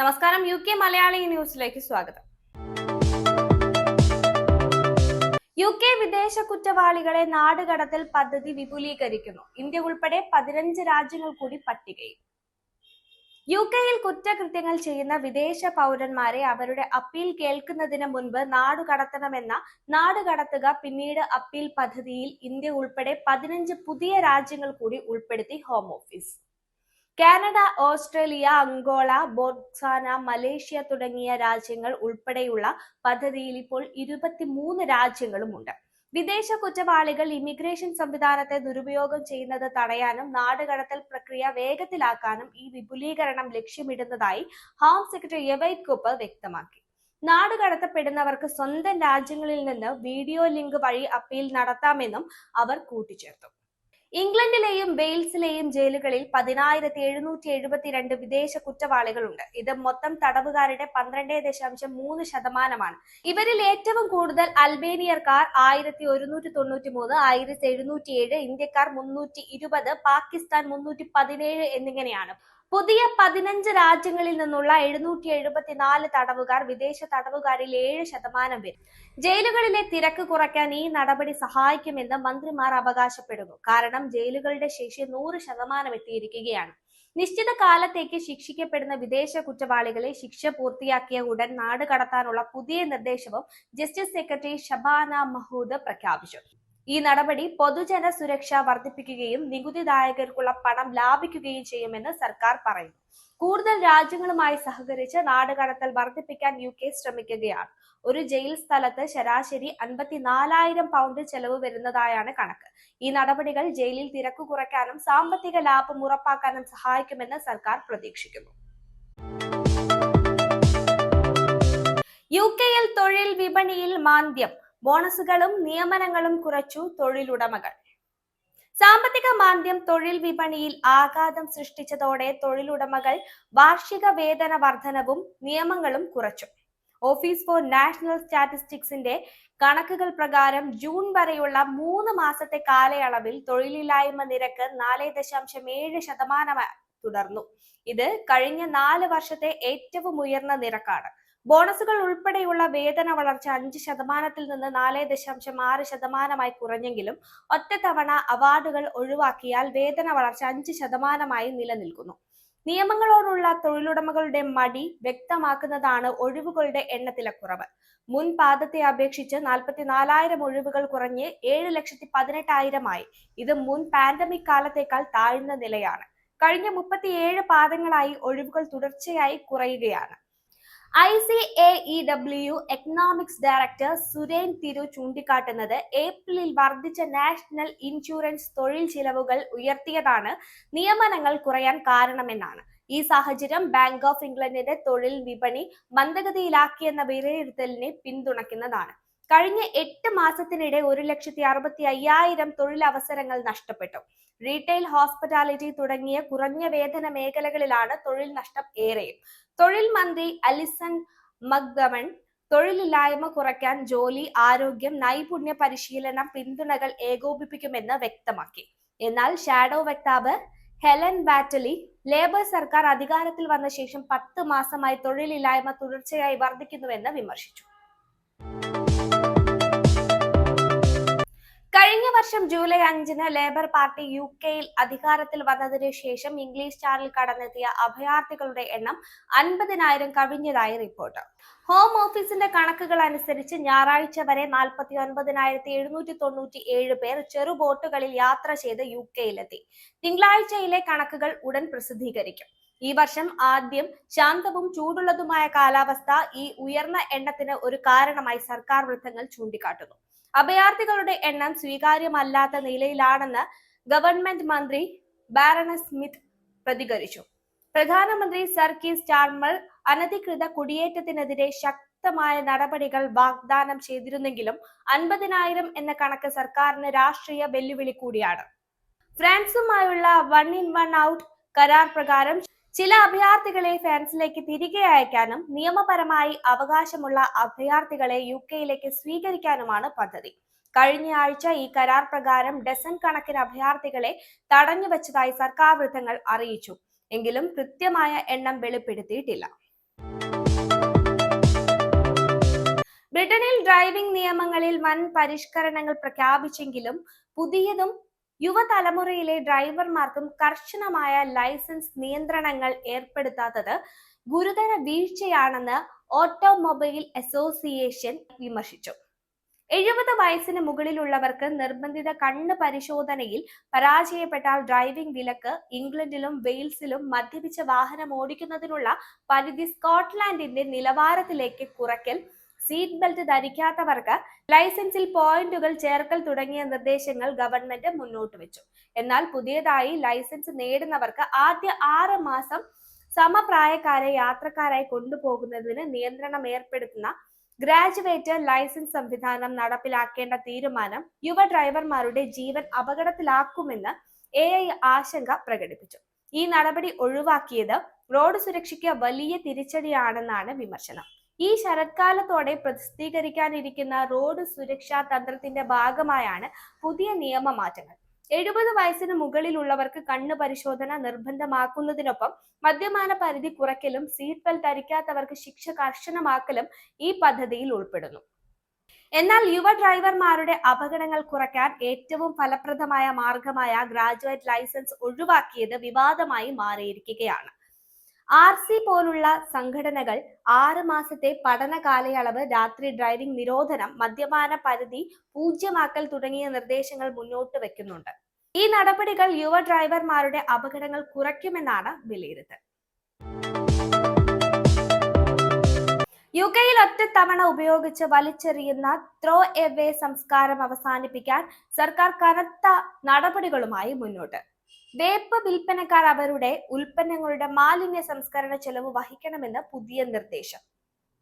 നമസ്കാരം U K Malayali ന്യൂസിലേക്ക് സ്വാഗതം. യു കെ വിദേശ കുറ്റവാളികളെ നാടുകടത്തൽ പദ്ധതി വിപുലീകരിക്കുന്നു. ഇന്ത്യ ഉൾപ്പെടെ പതിനഞ്ച് രാജ്യങ്ങൾ കൂടി പട്ടികയിൽ. യു കെയിൽ കുറ്റകൃത്യങ്ങൾ ചെയ്യുന്ന വിദേശ പൗരന്മാരെ അവരുടെ അപ്പീൽ കേൾക്കുന്നതിന് മുൻപ് നാടുകടത്തണമെന്ന നാടുകടത്തുക പിന്നീട് അപ്പീൽ പദ്ധതിയിൽ ഇന്ത്യ ഉൾപ്പെടെ പതിനഞ്ച് പുതിയ രാജ്യങ്ങൾ കൂടി ഉൾപ്പെടുത്തി home office. Canada Australia Angola Botswana Malaysia തുടങ്ങിയ രാജ്യങ്ങൾ ഉൾപ്പെടെയുള്ള പദ്ധതിയിൽ ഇപ്പോൾ ഇരുപത്തിമൂന്ന് രാജ്യങ്ങളുമുണ്ട്. വിദേശ കുറ്റവാളികൾ ഇമിഗ്രേഷൻ സംവിധാനത്തെ ദുരുപയോഗം ചെയ്യുന്നത് തടയാനും നാടുകടത്തൽ പ്രക്രിയ വേഗത്തിലാക്കാനും ഈ വിപുലീകരണം ലക്ഷ്യമിടുന്നതായി ഹോം സെക്രട്ടറി യവൈറ്റ് കൂപ്പർ വ്യക്തമാക്കി. നാടുകടത്തപ്പെടുന്നവർക്ക് സ്വന്തം രാജ്യങ്ങളിൽ നിന്ന് വീഡിയോ ലിങ്ക് വഴി അപ്പീൽ നടത്താമെന്നും അവർ കൂട്ടിച്ചേർത്തു. ഇംഗ്ലണ്ടിലെയും വെയിൽസിലെയും ജയിലുകളിൽ പതിനായിരത്തി എഴുന്നൂറ്റി എഴുപത്തിരണ്ട് വിദേശ കുറ്റവാളികളുണ്ട്. ഇത് മൊത്തം തടവുകാരുടെ പന്ത്രണ്ട് ദശാംശം മൂന്ന് ശതമാനമാണ്. ഇവരിൽ ഏറ്റവും കൂടുതൽ അൽബേനിയർക്കാർ ആയിരത്തി ഒരുന്നൂറ്റി തൊണ്ണൂറ്റി മൂന്ന് ആയിരത്തി എഴുന്നൂറ്റി ഏഴ് ഇന്ത്യക്കാർ മുന്നൂറ്റി ഇരുപത് പാകിസ്ഥാൻ മുന്നൂറ്റി പതിനേഴ് എന്നിങ്ങനെയാണ്. പുതിയ പതിനഞ്ച് രാജ്യങ്ങളിൽ നിന്നുള്ള എഴുന്നൂറ്റി എഴുപത്തിനാല് തടവുകാർ വിദേശ തടവുകാരിൽ ഏഴ് ശതമാനം പേർ. ജയിലുകളിലെ തിരക്ക് കുറയ്ക്കാൻ ഈ നടപടി സഹായിക്കുമെന്ന് മന്ത്രിമാർ അവകാശപ്പെടുന്നു. കാരണം ജയിലുകളുടെ ശേഷി നൂറ് ശതമാനം എത്തിയിരിക്കുകയാണ്. നിശ്ചിത കാലത്തേക്ക് ശിക്ഷിക്കപ്പെടുന്ന വിദേശ കുറ്റവാളികളെ ശിക്ഷ പൂർത്തിയാക്കിയ ഉടൻ നാട് കടത്താനുള്ള പുതിയ നിർദ്ദേശവും ജസ്റ്റിസ് സെക്രട്ടറി ഷബാന മഹൂദ് പ്രഖ്യാപിച്ചു. ഈ നടപടി പൊതുജന സുരക്ഷ വർദ്ധിപ്പിക്കുകയും നികുതിദായകർക്കുള്ള പണം ലാഭിക്കുകയും ചെയ്യുമെന്ന് സർക്കാർ പറയുന്നു. കൂടുതൽ രാജ്യങ്ങളുമായി സഹകരിച്ച് നാടുകടത്തൽ വർദ്ധിപ്പിക്കാൻ യു കെ ശ്രമിക്കുകയാണ്. ഒരു ജയിൽ സ്ഥലത്ത് ശരാശരി അൻപത്തിനാലായിരം പൗണ്ട് ചെലവ് വരുന്നതായാണ് കണക്ക്. ഈ നടപടികൾ ജയിലിൽ തിരക്ക് കുറയ്ക്കാനും സാമ്പത്തിക ലാഭം ഉറപ്പാക്കാനും സഹായിക്കുമെന്ന് സർക്കാർ പ്രതീക്ഷിക്കുന്നു. യു കെയിൽ തൊഴിൽ വിപണിയിൽ മാന്ദ്യം. ബോണസുകളും നിയമനങ്ങളും കുറച്ചു തൊഴിലുടമകൾ. സാമ്പത്തിക മാന്ദ്യം തൊഴിൽ വിപണിയിൽ ആഘാതം സൃഷ്ടിച്ചതോടെ തൊഴിലുടമകൾ വാർഷിക വേതന വർധനവും നിയമങ്ങളും കുറച്ചു. ഓഫീസ് ഫോർ നാഷണൽ സ്റ്റാറ്റിസ്റ്റിക്സിന്റെ കണക്കുകൾ പ്രകാരം ജൂൺ വരെയുള്ള മൂന്ന് മാസത്തെ കാലയളവിൽ തൊഴിലില്ലായ്മ നിരക്ക് നാല് ദശാംശം ഏഴ് ശതമാനമായി തുടർന്നു. ഇത് കഴിഞ്ഞ നാല് വർഷത്തെ ഏറ്റവും ഉയർന്ന നിരക്കാണ്. ബോണസുകൾ ഉൾപ്പെടെയുള്ള വേതന വളർച്ച അഞ്ച് ശതമാനത്തിൽ നിന്ന് നാല് ദശാംശം ആറ് ശതമാനമായി കുറഞ്ഞെങ്കിലും ഒറ്റത്തവണ അവാർഡുകൾ ഒഴിവാക്കിയാൽ വേതന വളർച്ച അഞ്ച് ശതമാനമായി നിലനിൽക്കുന്നു. നിയമങ്ങളോടുള്ള തൊഴിലുടമകളുടെ മടി വ്യക്തമാക്കുന്നതാണ് ഒഴിവുകളുടെ എണ്ണത്തിലെ കുറവ് മുൻ പാദത്തെ അപേക്ഷിച്ച് നാൽപ്പത്തിനാലായിരം ഒഴിവുകൾ കുറഞ്ഞ് ഏഴ് ലക്ഷത്തി പതിനെട്ടായിരമായി. ഇത് മുൻ പാൻഡമിക് കാലത്തേക്കാൾ താഴ്ന്ന നിലയാണ്. കഴിഞ്ഞ മുപ്പത്തിയേഴ് പാദങ്ങളായി ഒഴിവുകൾ തുടർച്ചയായി കുറയുകയാണ്. I C A E W economics director Suren Thiru ചൂണ്ടിക്കാട്ടുന്നത്. ഏപ്രിലിൽ വർദ്ധിച്ച നാഷണൽ ഇൻഷുറൻസ് തൊഴിൽ ചിലവുകൾ ഉയർത്തിയതാണ്. നിയമനങ്ങൾ കുറയാൻ കാരണമെന്നാണ്. ഈ സാഹചര്യം ബാങ്ക് ഓഫ് ഇംഗ്ലണ്ടിന്റെ തൊഴിൽ വിപണി മന്ദഗതിയിലാക്കിയെന്ന വിലയിരുത്തലിനെ പിന്തുണയ്ക്കുന്നതാണ്. കഴിഞ്ഞ എട്ട് മാസത്തിനിടെ ഒരു ലക്ഷത്തി അറുപത്തി അയ്യായിരം തൊഴിലവസരങ്ങൾ നഷ്ടപ്പെട്ടു. റീറ്റെയിൽ ഹോസ്പിറ്റാലിറ്റി തുടങ്ങിയ കുറഞ്ഞ വേതന മേഖലകളിലാണ് തൊഴിൽ നഷ്ടം ഏറെയും. തൊഴിൽ മന്ത്രി അലിസൺ മക്ദമൺ തൊഴിലില്ലായ്മ കുറയ്ക്കാൻ ജോലി ആരോഗ്യം നൈപുണ്യ പരിശീലനം പിന്തുണകൾ ഏകോപിപ്പിക്കുമെന്ന് വ്യക്തമാക്കി. എന്നാൽ ഷാഡോ വക്താവ് ഹെലൻ ബാറ്റലി ലേബർ സർക്കാർ അധികാരത്തിൽ വന്ന ശേഷം പത്ത് മാസമായി തൊഴിലില്ലായ്മ തുടർച്ചയായി വർദ്ധിക്കുന്നുവെന്ന് വിമർശിച്ചു. കഴിഞ്ഞ വർഷം ജൂലൈ അഞ്ചിന് ലേബർ പാർട്ടി യു കെയിൽ അധികാരത്തിൽ വന്നതിനു ശേഷം ഇംഗ്ലീഷ് ചാനൽ കടന്നെത്തിയ അഭയാർത്ഥികളുടെ എണ്ണം അൻപതിനായിരം കവിഞ്ഞതായി റിപ്പോർട്ട്. ഹോം ഓഫീസിന്റെ കണക്കുകൾ അനുസരിച്ച് ഞായറാഴ്ച വരെ നാൽപ്പത്തി ഒൻപതിനായിരത്തി എഴുന്നൂറ്റി തൊണ്ണൂറ്റി ഏഴ് പേർ ചെറു ബോട്ടുകളിൽ യാത്ര ചെയ്ത് യു കെയിലെത്തി തിങ്കളാഴ്ചയിലെ കണക്കുകൾ ഉടൻ പ്രസിദ്ധീകരിക്കും. ഈ വർഷം ആദ്യം ശാന്തവും ചൂടുള്ളതുമായ കാലാവസ്ഥ ഈ ഉയർന്ന എണ്ണത്തിന് ഒരു കാരണമായി സർക്കാർ വൃത്തങ്ങൾ ചൂണ്ടിക്കാട്ടുന്നു. അഭയാർത്ഥികളുടെ എണ്ണം സ്വീകാര്യമല്ലാത്ത നിലയിലാണെന്ന് ഗവൺമെന്റ് മന്ത്രി ബാരണസ് സ്മിത്ത് പ്രതികരിച്ചു. പ്രധാനമന്ത്രി സർക്കി സ്റ്റാർമർ അനധികൃത കുടിയേറ്റത്തിനെതിരെ ശക്തമായ നടപടികൾ വാഗ്ദാനം ചെയ്തിരുന്നെങ്കിലും അൻപതിനായിരം എന്ന കണക്ക് സർക്കാരിന് രാഷ്ട്രീയ വെല്ലുവിളി കൂടിയാണ്. ഫ്രാൻസുമായുള്ള വൺ ഇൻ വൺ ഔട്ട് കരാർ പ്രകാരം ചില അഭയാർത്ഥികളെ ഫ്രാൻസിലേക്ക് തിരികെ അയക്കാനും നിയമപരമായി അവകാശമുള്ള അഭയാർത്ഥികളെ യു കെയിലേക്ക് സ്വീകരിക്കാനുമാണ് പദ്ധതി. കഴിഞ്ഞ ആഴ്ച ഈ കരാർ പ്രകാരം ഡസൻ കണക്കിന് അഭയാർത്ഥികളെ തടഞ്ഞുവച്ചതായി സർക്കാർ വൃത്തങ്ങൾ അറിയിച്ചു. എങ്കിലും കൃത്യമായ എണ്ണം വെളിപ്പെടുത്തിയിട്ടില്ല. ബ്രിട്ടനിൽ ഡ്രൈവിംഗ് നിയമങ്ങളിൽ വൻ പരിഷ്കരണങ്ങൾ പ്രഖ്യാപിച്ചെങ്കിലും പുതിയതും യുവതലമുറയിലെ ഡ്രൈവർമാർക്കും കർശനമായ ലൈസൻസ് നിയന്ത്രണങ്ങൾ ഏർപ്പെടുത്താത്തത് ഗുരുതര വീഴ്ചയാണെന്ന് ഓട്ടോമൊബൈൽ അസോസിയേഷൻ വിമർശിച്ചു. എഴുപത് വയസ്സിന് മുകളിലുള്ളവർക്ക് നിർബന്ധിത കണ്ണ് പരിശോധനയിൽ പരാജയപ്പെട്ടാൽ ഡ്രൈവിംഗ് വിലക്ക് ഇംഗ്ലണ്ടിലും വെയിൽസിലും മദ്യപിച്ച വാഹനം ഓടിക്കുന്നതിനുള്ള പരിധി സ്കോട്ട്ലാൻഡിന്റെ നിലവാരത്തിലേക്ക് കുറയ്ക്കൽ സീറ്റ് ബെൽറ്റ് ധരിക്കാത്തവർക്ക് ലൈസൻസിൽ പോയിന്റുകൾ ചേർക്കൽ തുടങ്ങിയ നിർദ്ദേശങ്ങൾ ഗവൺമെന്റ് മുന്നോട്ട് വെച്ചു. എന്നാൽ പുതിയതായി ലൈസൻസ് നേടുന്നവർക്ക് ആദ്യ ആറ് മാസം സമപ്രായക്കാരെ യാത്രക്കാരായി കൊണ്ടുപോകുന്നതിന് നിയന്ത്രണം ഏർപ്പെടുത്തുന്ന ഗ്രാജുവേറ്റ് ലൈസൻസ് സംവിധാനം നടപ്പിലാക്കേണ്ട തീരുമാനം യുവ ഡ്രൈവർമാരുടെ ജീവൻ അപകടത്തിലാക്കുമെന്ന് എ ഐ ആശങ്ക പ്രകടിപ്പിച്ചു. ഈ നടപടി ഒഴിവാക്കിയത് റോഡ് സുരക്ഷയ്ക്ക് വലിയ തിരിച്ചടിയാണെന്നാണ് വിമർശനം. ഈ ശരത്കാലത്തോടെ പ്രസിദ്ധീകരിക്കാനിരിക്കുന്ന റോഡ് സുരക്ഷാ തന്ത്രത്തിന്റെ ഭാഗമായാണ് പുതിയ നിയമമാറ്റങ്ങൾ. എഴുപത് വയസ്സിന് മുകളിലുള്ളവർക്ക് കണ്ണു പരിശോധന നിർബന്ധമാക്കുന്നതിനൊപ്പം മദ്യപാന പരിധി കുറയ്ക്കലും സീറ്റ് ബെൽറ്റ് ധരിക്കാത്തവർക്ക് ശിക്ഷ കർശനമാക്കലും ഈ പദ്ധതിയിൽ ഉൾപ്പെടുന്നു. എന്നാൽ യുവ ഡ്രൈവർമാരുടെ അപകടങ്ങൾ കുറയ്ക്കാൻ ഏറ്റവും ഫലപ്രദമായ മാർഗമായ ഗ്രാജുവേറ്റ് ലൈസൻസ് ഒഴിവാക്കിയത് വിവാദമായി മാറിയിരിക്കുകയാണ്. ആർ സി പോലുള്ള സംഘടനകൾ ആറ് മാസത്തെ പഠന കാലയളവ് രാത്രി ഡ്രൈവിംഗ് നിരോധനം മദ്യപാന പരിധി പൂജ്യമാക്കൽ തുടങ്ങിയ നിർദ്ദേശങ്ങൾ മുന്നോട്ട് വെക്കുന്നുണ്ട്. ഈ നടപടികൾ യുവ ഡ്രൈവർമാരുടെ അപകടങ്ങൾ കുറയ്ക്കുമെന്നാണ് വിലയിരുത്തൽ. യു കെയിൽ ഒറ്റത്തവണ ഉപയോഗിച്ച് വലിച്ചെറിയുന്ന ത്രോ എവേ സംസ്കാരം അവസാനിപ്പിക്കാൻ സർക്കാർ കനത്ത നടപടികളുമായി മുന്നോട്ട്. വേപ്പ് വിൽപ്പനക്കാർ അവരുടെ ഉൽപ്പന്നങ്ങളുടെ മാലിന്യ സംസ്കരണ ചെലവ് വഹിക്കണമെന്ന് പുതിയ നിർദ്ദേശം.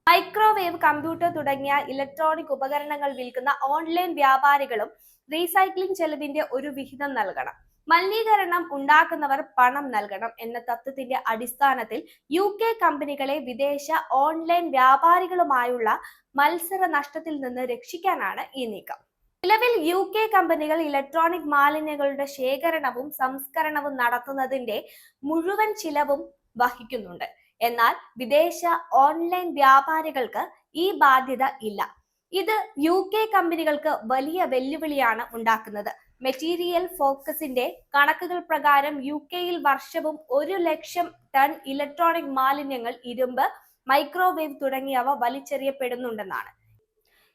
മൈക്രോവേവ് കമ്പ്യൂട്ടർ തുടങ്ങിയ ഇലക്ട്രോണിക് ഉപകരണങ്ങൾ വിൽക്കുന്ന ഓൺലൈൻ വ്യാപാരികളും റീസൈക്ലിംഗ് ചെലവിന്റെ ഒരു വിഹിതം നൽകണം. മലിനീകരണം ഉണ്ടാക്കുന്നവർ പണം നൽകണം എന്ന തത്വത്തിന്റെ അടിസ്ഥാനത്തിൽ യു കെ കമ്പനികളെ വിദേശ ഓൺലൈൻ വ്യാപാരികളുമായുള്ള മത്സര നഷ്ടത്തിൽ നിന്ന് രക്ഷിക്കാനാണ് ഈ നീക്കം. നിലവിൽ യു കെ കമ്പനികൾ ഇലക്ട്രോണിക് മാലിന്യങ്ങളുടെ ശേഖരണവും സംസ്കരണവും നടത്തുന്നതിന്റെ മുഴുവൻ ചിലവും വഹിക്കുന്നുണ്ട്. എന്നാൽ വിദേശ ഓൺലൈൻ വ്യാപാരികൾക്ക് ഈ ബാധ്യത ഇല്ല. ഇത് യു കെ കമ്പനികൾക്ക് വലിയ വെല്ലുവിളിയാണ് ഉണ്ടാക്കുന്നത്. മെറ്റീരിയൽ ഫോക്കസിന്റെ കണക്കുകൾ പ്രകാരം യു കെയിൽ വർഷവും ഒരു ലക്ഷം ടൺ ഇലക്ട്രോണിക് മാലിന്യങ്ങൾ ഇരുമ്പ് മൈക്രോവേവ് തുടങ്ങിയവ വലിച്ചെറിയപ്പെടുന്നുണ്ടെന്നാണ്.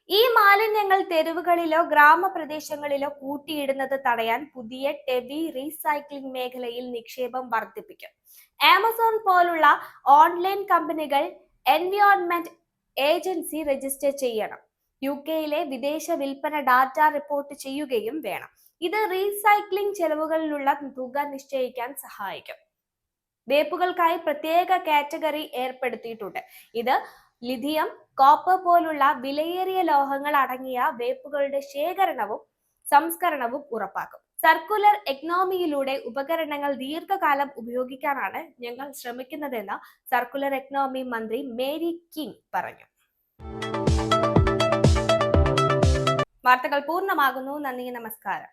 ഈ മാലിന്യങ്ങൾ തെരുവുകളിലോ ഗ്രാമപ്രദേശങ്ങളിലോ കൂട്ടിയിടുന്നത് തടയാൻ പുതിയ ടെവി റീസൈക്ലിംഗ് മേഖലയിൽ നിക്ഷേപം വർദ്ധിപ്പിക്കും. ആമസോൺ പോലുള്ള ഓൺലൈൻ കമ്പനികൾ എൻവയോൺമെന്റ് ഏജൻസി രജിസ്റ്റർ ചെയ്യണം. യു കെയിലെ വിദേശ വിൽപ്പന ഡാറ്റ റിപ്പോർട്ട് ചെയ്യുകയും വേണം. ഇത് റീസൈക്ലിംഗ് ചെലവുകളിലുള്ള തുക നിശ്ചയിക്കാൻ സഹായിക്കും. വേപ്പുകൾക്കായി പ്രത്യേക കാറ്റഗറി ഏർപ്പെടുത്തിയിട്ടുണ്ട്. ഇത് ലിഥിയം കോപ്പർ പോലുള്ള വിലയേറിയ ലോഹങ്ങൾ അടങ്ങിയ വേപ്പുകളുടെ ശേഖരണവും സംസ്കരണവും ഉറപ്പാക്കും. സർക്കുലർ എക്കണോമിയിലൂടെ ഉപകരണങ്ങൾ ദീർഘകാലം ഉപയോഗിക്കാനാണ് ഞങ്ങൾ ശ്രമിക്കുന്നതെന്ന് സർക്കുലർ എക്കണോമി മന്ത്രി മേരി കിങ് പറഞ്ഞു. വാർത്തകൾ പൂർണമാകുന്നു. നന്ദി നമസ്കാരം.